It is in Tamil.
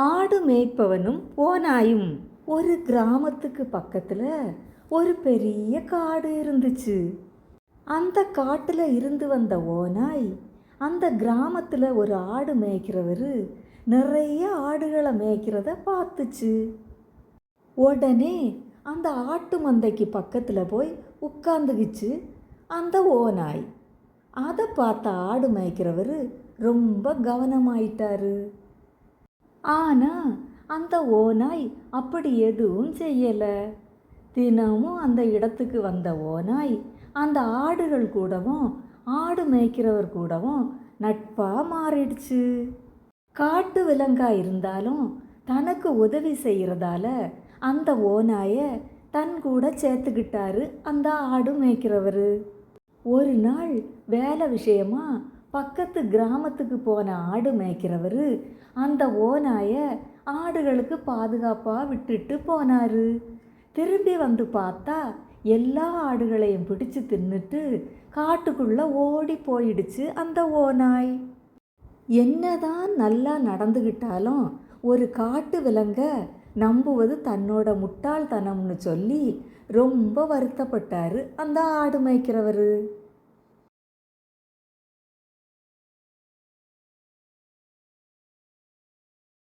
ஆடு மேய்ப்பவனும் ஓநாயும் ஒரு கிராமத்துக்கு பக்கத்தில் ஒரு பெரிய காடு இருந்துச்சு. அந்த காட்டில் இருந்து வந்த ஓநாய் அந்த கிராமத்தில் ஒரு ஆடு மேய்க்கிறவர் நிறைய ஆடுகளை மேய்க்கிறத பார்த்துச்சு. உடனே அந்த ஆட்டு மந்தைக்கு பக்கத்தில் போய் உட்காந்துக்கிச்சு அந்த ஓநாய். அதை பார்த்த ஆடு மேய்க்கிறவர் ரொம்ப கவனமாயிட்டாரு. ஆனால் அந்த ஓநாய் அப்படி எதுவும் செய்யலை. தினமும் அந்த இடத்துக்கு வந்த ஓநாய் அந்த ஆடுகள் கூடவும் ஆடு மேய்க்கிறவர் கூடவும் நட்பாக மாறிடுச்சு. காட்டு விலங்கா இருந்தாலும் தனக்கு உதவி செய்கிறதால அந்த ஓநாயை தன் கூட சேர்த்துக்கிட்டாரு அந்த ஆடு மேய்க்கிறவர். ஒரு நாள் வேலை விஷயமா பக்கத்து கிராமத்துக்கு போன ஆடு மேய்க்கிறவர் அந்த ஓநாயை ஆடுகளுக்கு பாதுகாப்பாக விட்டுட்டு போனார். திரும்பி வந்து பார்த்தா எல்லா ஆடுகளையும் பிடிச்சு தின்னுட்டு காட்டுக்குள்ளே ஓடி போயிடுச்சு அந்த ஓநாய். என்னதான் நல்லா நடந்துக்கிட்டாலும் ஒரு காட்டு விலங்க நம்புவது தன்னோட முட்டாள்தனம்னு சொல்லி ரொம்ப வருத்தப்பட்டாரு அந்த ஆடு மேய்க்கிறவர்.